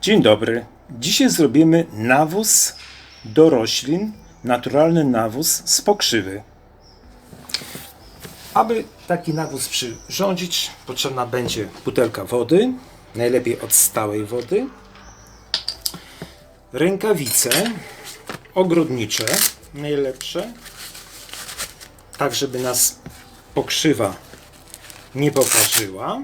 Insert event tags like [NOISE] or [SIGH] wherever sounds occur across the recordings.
Dzień dobry. Dzisiaj zrobimy nawóz do roślin, naturalny nawóz z pokrzywy. Aby taki nawóz przyrządzić, potrzebna będzie butelka wody, najlepiej od stałej wody, rękawice ogrodnicze, najlepsze, tak żeby nas pokrzywa nie poparzyła.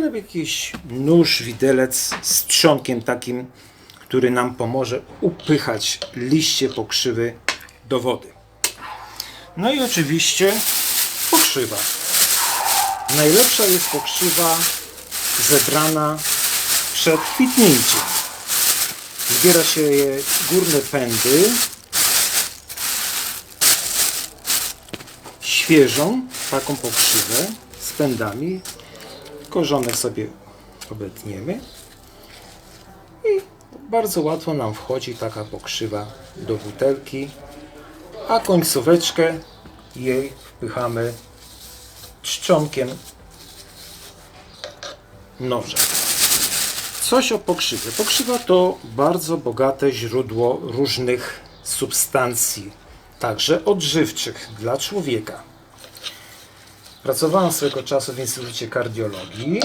No, jakiś nóż, widelec z trzonkiem takim, który nam pomoże upychać liście pokrzywy do wody. No i oczywiście pokrzywa. Najlepsza jest pokrzywa zebrana przed kwitnięciem. Zbiera się je górne pędy, świeżą taką pokrzywę z pędami korzonek sobie obetniemy i bardzo łatwo nam wchodzi taka pokrzywa do butelki, a końcóweczkę jej wpychamy czcionkiem noża. Coś o pokrzywie. Pokrzywa to bardzo bogate źródło różnych substancji, także odżywczych dla człowieka. Pracowałem swego czasu w Instytucie Kardiologii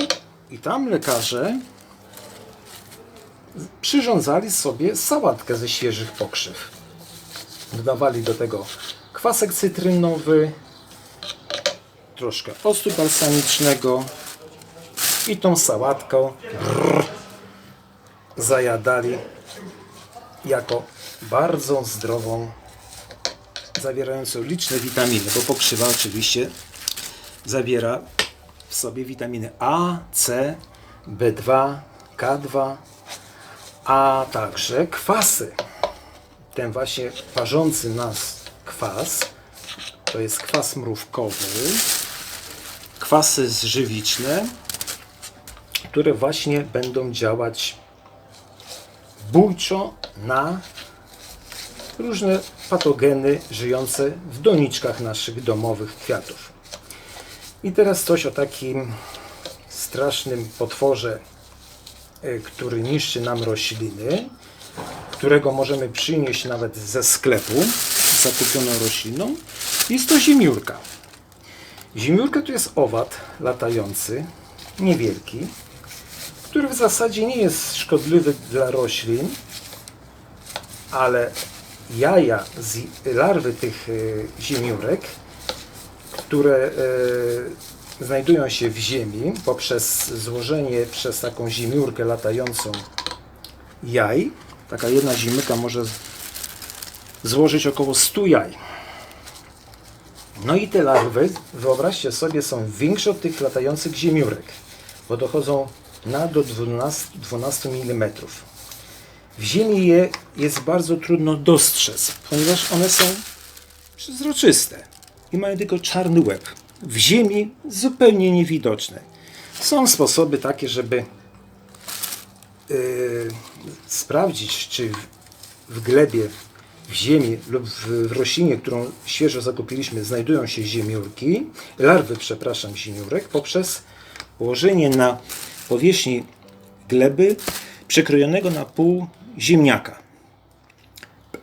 i tam lekarze przyrządzali sobie sałatkę ze świeżych pokrzyw. Dodawali do tego kwasek cytrynowy, troszkę octu balsamicznego i tą sałatką brrr, zajadali jako bardzo zdrową, zawierającą liczne witaminy, bo pokrzywa oczywiście zawiera w sobie witaminy A, C, B2, K2, a także kwasy. Ten właśnie parzący nas kwas to jest kwas mrówkowy, kwasy żywiczne, które właśnie będą działać bójczo na różne patogeny żyjące w doniczkach naszych domowych kwiatów. I teraz coś o takim strasznym potworze, e, który niszczy nam rośliny, którego możemy przynieść nawet ze sklepu zakupioną rośliną. Jest to zimiurka. Zimiurka to jest owad latający, niewielki, który w zasadzie nie jest szkodliwy dla roślin, ale jaja z larwy tych e, zimiurek które e, znajdują się w ziemi poprzez złożenie przez taką zimiurkę latającą jaj. Taka jedna zimyka może złożyć około 100 jaj. No i te larwy, wyobraźcie sobie, są większe od tych latających zimiurek, bo dochodzą na do 12, 12 mm. W ziemi je jest bardzo trudno dostrzec, ponieważ one są przezroczyste i mają tylko czarny łeb. W ziemi zupełnie niewidoczne. Są sposoby takie, żeby yy, sprawdzić, czy w, glebie, w ziemi lub w, w roślinie, którą świeżo zakupiliśmy, znajdują się ziemiurki, larwy, przepraszam, ziemiurek, poprzez położenie na powierzchni gleby przekrojonego na pół ziemniaka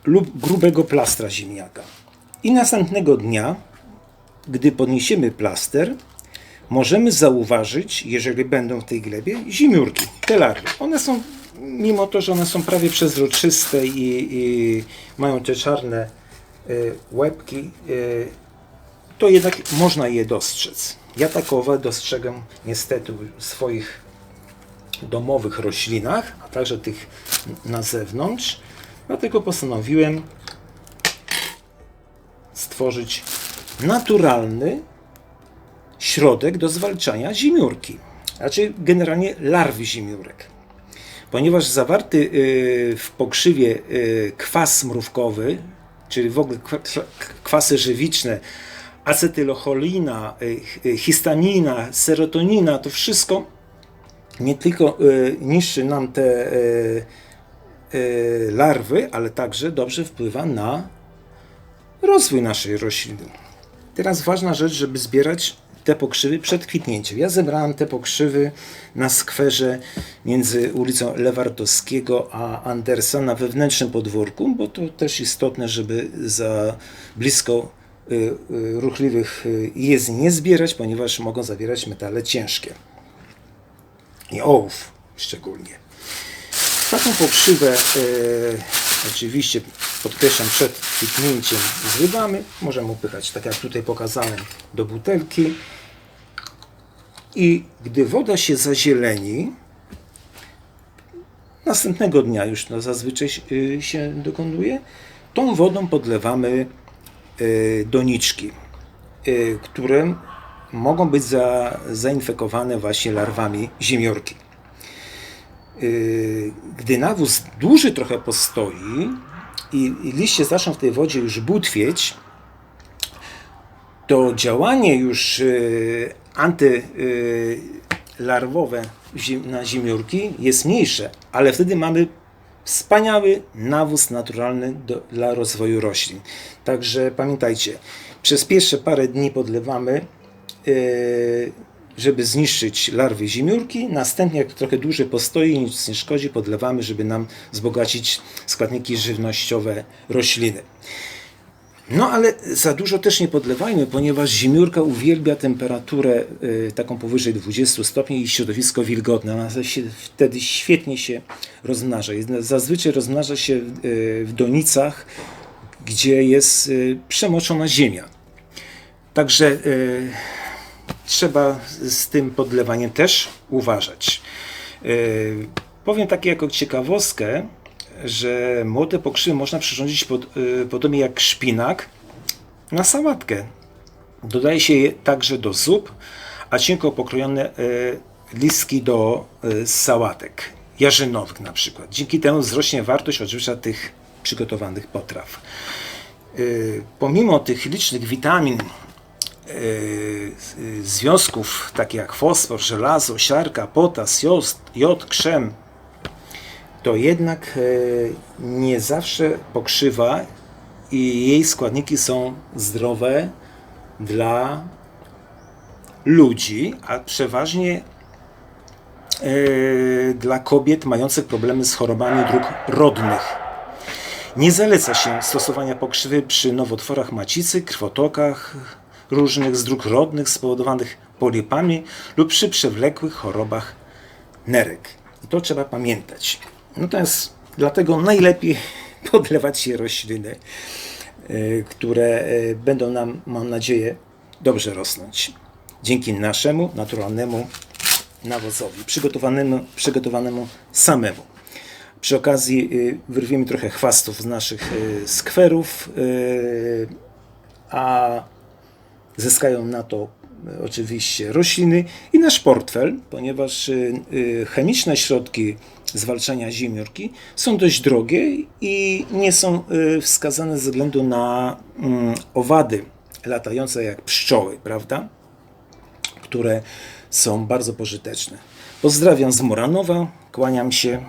lub grubego plastra ziemniaka. I następnego dnia gdy podniesiemy plaster, możemy zauważyć, jeżeli będą w tej glebie, zimiurki, te larwy. One są, mimo to, że one są prawie przezroczyste i, i mają te czarne y, łebki, y, to jednak można je dostrzec. Ja takowe dostrzegam niestety w swoich domowych roślinach, a także tych na zewnątrz. Dlatego postanowiłem stworzyć naturalny środek do zwalczania zimiurki, znaczy generalnie larwy zimiurek. Ponieważ zawarty y, w pokrzywie y, kwas mrówkowy, czyli w ogóle kwasy żywiczne, acetylocholina, y, histamina, serotonina, to wszystko nie tylko niszczy nam te larwy, ale także dobrze wpływa na rozwój naszej rośliny. Teraz ważna rzecz, żeby zbierać te pokrzywy przed kwitnięciem. Ja zebrałem te pokrzywy na skwerze między ulicą Lewartowskiego a Andersa na wewnętrznym podwórku, bo to też istotne, żeby za blisko y, y, ruchliwych y, jezdni nie zbierać, ponieważ mogą zawierać metale ciężkie. I ołów szczególnie. Taką pokrzywę e, oczywiście podkreślam przed kwitnięciem zrywamy. Możemy upychać, tak jak tutaj pokazałem, do butelki. I gdy woda się zazieleni, następnego dnia już to zazwyczaj y, się dokonuje, tą wodą podlewamy y, doniczki, y, które mogą być za, zainfekowane właśnie larwami ziemiorki. Gdy nawóz dłużej trochę postoi i i liście zaczną w tej wodzie już butwieć, to działanie już y, antylarwowe ziem- na ziemiórki jest mniejsze, ale wtedy mamy wspaniały nawóz naturalny do, dla rozwoju roślin. Także pamiętajcie, przez pierwsze parę dni podlewamy, y, żeby zniszczyć larwy ziemiórki. Następnie, jak trochę dłużej postoi, nic nie szkodzi, podlewamy, żeby nam wzbogacić składniki żywnościowe rośliny. No ale za dużo też nie podlewajmy, ponieważ ziemiórka uwielbia temperaturę y, taką powyżej 20 stopni i środowisko wilgotne. Ona się wtedy świetnie się rozmnaża. Zazwyczaj rozmnaża się y, w donicach, gdzie jest y, przemoczona ziemia. Także y, trzeba z tym podlewaniem też uważać. Y, powiem takie jako ciekawostkę, że młode pokrzywy można przyrządzić pod, y, podobnie jak szpinak na sałatkę. Dodaje się je także do zup, a cienko pokrojone y, listki do sałatek jarzynowych na przykład. Dzięki temu wzrośnie wartość odżywcza tych przygotowanych potraw. Pomimo tych licznych witamin, związków takich jak fosfor, żelazo, siarka, potas, jod krzem, to jednak e, nie zawsze pokrzywa i jej składniki są zdrowe dla ludzi, a przeważnie e, dla kobiet mających problemy z chorobami dróg rodnych. Nie zaleca się stosowania pokrzywy przy nowotworach macicy, krwotokach różnych z dróg rodnych spowodowanych polipami lub przy przewlekłych chorobach nerek. I to trzeba pamiętać. Natomiast dlatego najlepiej [LAUGHS] podlewać się rośliny, y, które y, będą nam, mam nadzieję, dobrze rosnąć. Dzięki naszemu naturalnemu nawozowi, przygotowanemu, przygotowanemu samemu. Przy okazji y, wyrwiemy trochę chwastów z naszych skwerów, a zyskają na to e, oczywiście rośliny i nasz portfel, ponieważ y, y, chemiczne środki zwalczania ziemiórki są dość drogie i nie są wskazane ze względu na mm, owady latające jak pszczoły, prawda? które są bardzo pożyteczne. Pozdrawiam z Moranowa, kłaniam się.